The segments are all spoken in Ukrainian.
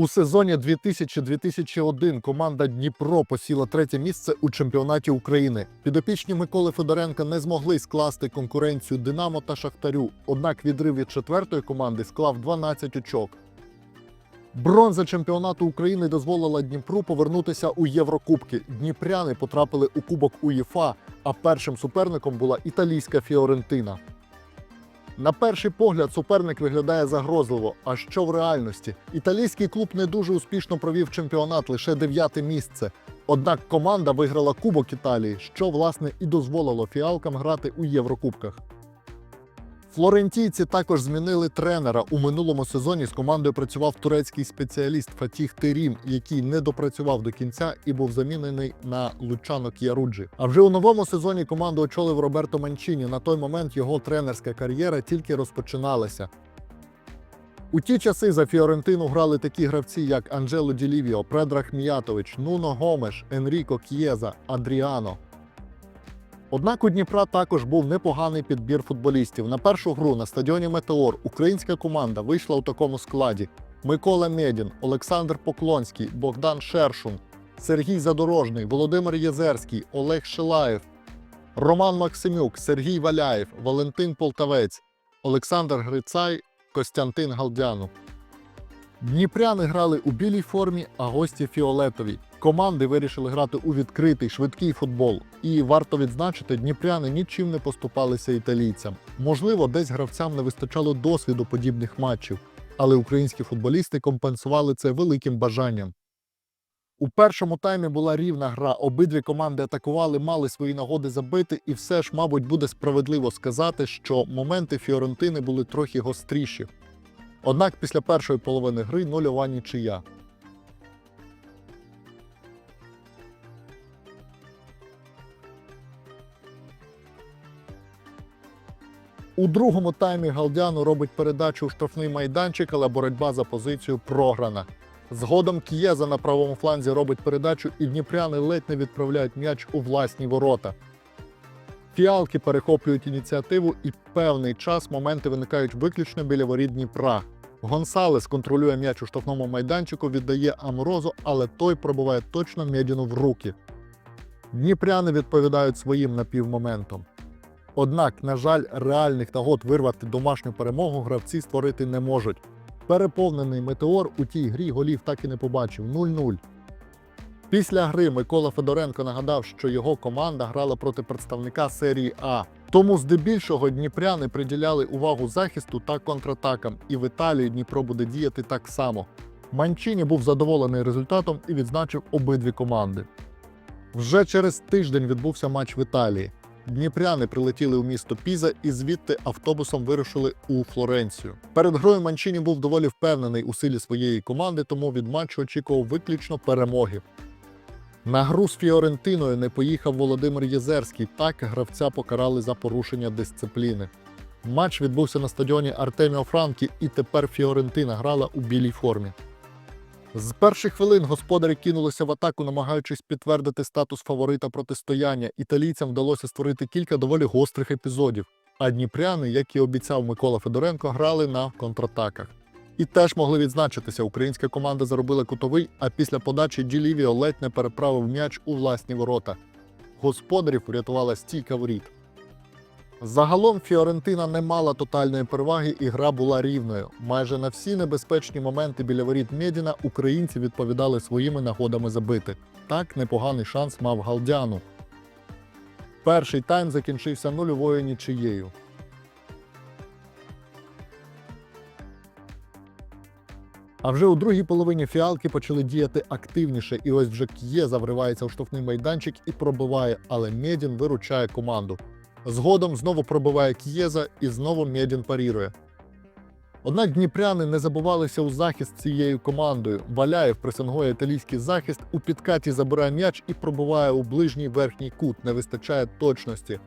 У сезоні 2000-2001 команда Дніпро посіла третє місце у чемпіонаті України. Підопічні Миколи Федоренка не змогли скласти конкуренцію Динамо та Шахтарю. Однак відрив від четвертої команди склав 12 очок. Бронза чемпіонату України дозволила Дніпру повернутися у Єврокубки. Дніпряни потрапили у Кубок УЄФА, а першим суперником була італійська Фіорентина. На перший погляд суперник виглядає загрозливо. А що в реальності? Італійський клуб не дуже успішно провів чемпіонат лише дев'яте місце. Однак команда виграла Кубок Італії, що власне і дозволило фіалкам грати у Єврокубках. Флорентійці також змінили тренера. У минулому сезоні з командою працював турецький спеціаліст Фатіх Терім, який не допрацював до кінця і був замінений на Лучано К'яруджі. А вже у новому сезоні команду очолив Роберто Манчіні. На той момент його тренерська кар'єра тільки розпочиналася. У ті часи за Фіорентину грали такі гравці, як Анджело Ділівіо, Предрах Міятович, Нуно Гомеш, Енріко К'єза, Адріано. Однак у Дніпра також був непоганий підбір футболістів. На першу гру на стадіоні Метеор українська команда вийшла у такому складі: Микола Медін, Олександр Поклонський, Богдан Шершун, Сергій Задорожний, Володимир Єзерський, Олег Шилаєв, Роман Максимюк, Сергій Валяєв, Валентин Полтавець, Олександр Грицай, Костянтин Галдяну. Дніпряни грали у білій формі, а гості фіолетовій. Команди вирішили грати у відкритий швидкий футбол. І варто відзначити, дніпряни нічим не поступалися італійцям. Можливо, десь гравцям не вистачало досвіду подібних матчів, але українські футболісти компенсували це великим бажанням. У першому таймі була рівна гра. Обидві команди атакували, мали свої нагоди забити, і все ж, мабуть, буде справедливо сказати, що моменти Фіорентини були трохи гостріші. Однак після першої половини гри нульова нічия. У другому таймі Галдяну робить передачу у штрафний майданчик, але боротьба за позицію програна. Згодом К'єза на правому фланзі робить передачу, і дніпряни ледь не відправляють м'яч у власні ворота. Фіалки перехоплюють ініціативу, і певний час моменти виникають виключно біля воріт Дніпра. Гонсалес контролює м'яч у штрафному майданчику, віддає Аморозу, але той пробиває точно Медіну в руки. Дніпряни відповідають своїм напівмоментом. Однак, на жаль, реальних нагод вирвати домашню перемогу гравці створити не можуть. Переповнений метеор у тій грі голів так і не побачив 0-0. Після гри Микола Федоренко нагадав, що його команда грала проти представника серії А. Тому здебільшого дніпряни приділяли увагу захисту та контратакам, і в Італії Дніпро буде діяти так само. Манчіні був задоволений результатом і відзначив обидві команди. Вже через тиждень відбувся матч в Італії. Дніпряни прилетіли у місто Піза і звідти автобусом вирушили у Флоренцію. Перед грою Манчіні був доволі впевнений у силі своєї команди, тому від матчу очікував виключно перемоги. На гру з Фіорентиною не поїхав Володимир Єзерський. Так гравця покарали за порушення дисципліни. Матч відбувся на стадіоні Артеміо Франкі, і тепер Фіорентина грала у білій формі. З перших хвилин господарі кинулися в атаку, намагаючись підтвердити статус фаворита протистояння. Італійцям вдалося створити кілька доволі гострих епізодів. А дніпряни, як і обіцяв Микола Федоренко, грали на контратаках. І теж могли відзначитися, українська команда заробила кутовий, а після подачі Ділівіо ледь не переправив м'яч у власні ворота. Господарів врятувала стійка воріт. Загалом Фіорентина не мала тотальної переваги, і гра була рівною. Майже на всі небезпечні моменти біля воріт Медіна українці відповідали своїми нагодами забити. Так непоганий шанс мав Галдяну. Перший тайм закінчився нульовою нічиєю. А вже у другій половині фіалки почали діяти активніше, і ось вже К'єза вривається у штовхний майданчик і пробиває, але Медін виручає команду. Згодом знову пробиває К'єза і знову Медін парірує. Однак дніпряни не забувалися у захист цією командою. Валяєв пресингує італійський захист, у підкаті забирає м'яч і пробиває у ближній верхній кут, не вистачає точності.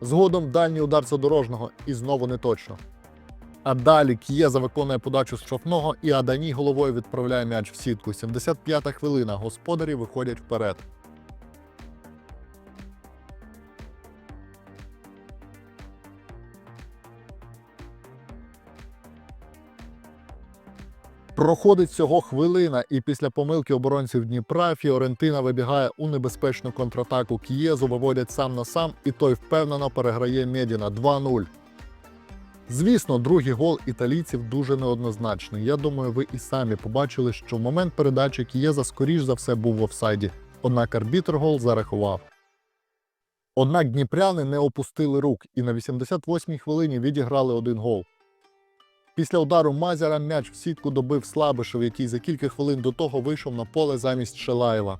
Згодом дальній удар задорожного і знову не точно. А далі К'єза виконує подачу з штрафного і Адані головою відправляє м'яч в сітку. 75-та хвилина. Господарі виходять вперед. Проходить всього хвилина, і після помилки оборонців Дніпра Фіорентина вибігає у небезпечну контратаку К'єзу, виводять сам на сам, і той впевнено переграє Медіна 2-0. Звісно, другий гол італійців дуже неоднозначний. Я думаю, ви і самі побачили, що в момент передачі К'єза скоріш за все був в офсайді, однак арбітр гол зарахував. Однак дніпряни не опустили рук і на 88-й хвилині відіграли один гол. Після удару Мазяра м'яч в сітку добив Слабишев, який за кілька хвилин до того вийшов на поле замість Шелаєва.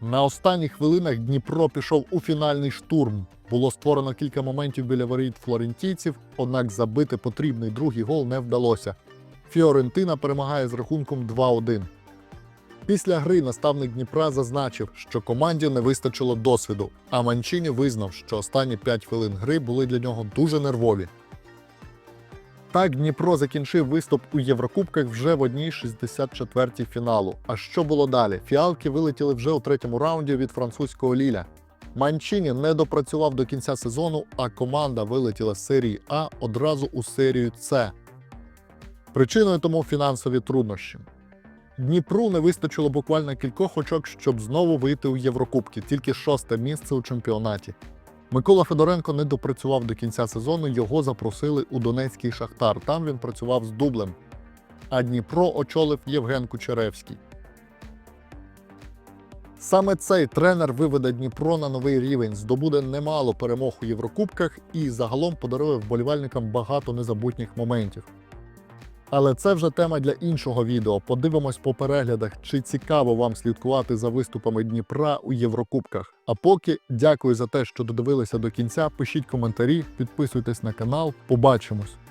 На останніх хвилинах Дніпро пішов у фінальний штурм. Було створено кілька моментів біля воріт флорентійців, однак забити потрібний другий гол не вдалося. Фіорентина перемагає з рахунком 2-1. Після гри наставник Дніпра зазначив, що команді не вистачило досвіду, а Манчині визнав, що останні 5 хвилин гри були для нього дуже нервові. Так Дніпро закінчив виступ у Єврокубках вже в одній 64-й фіналу. А що було далі? Фіалки вилетіли вже у третьому раунді від французького Ліля. Манчині не допрацював до кінця сезону, а команда вилетіла з серії А одразу у серію С. Причиною тому фінансові труднощі. Дніпру не вистачило буквально кількох очок, щоб знову вийти у Єврокубки, тільки шосте місце у чемпіонаті. Микола Федоренко не допрацював до кінця сезону, його запросили у Донецький Шахтар. Там він працював з дублем. А Дніпро очолив Євген Кучеревський. Саме цей тренер виведе Дніпро на новий рівень, здобуде немало перемог у Єврокубках і загалом подарує вболівальникам багато незабутніх моментів. Але це вже тема для іншого відео. Подивимось по переглядах, чи цікаво вам слідкувати за виступами Дніпра у Єврокубках. А поки дякую за те, що додивилися до кінця. Пишіть коментарі, підписуйтесь на канал. Побачимось!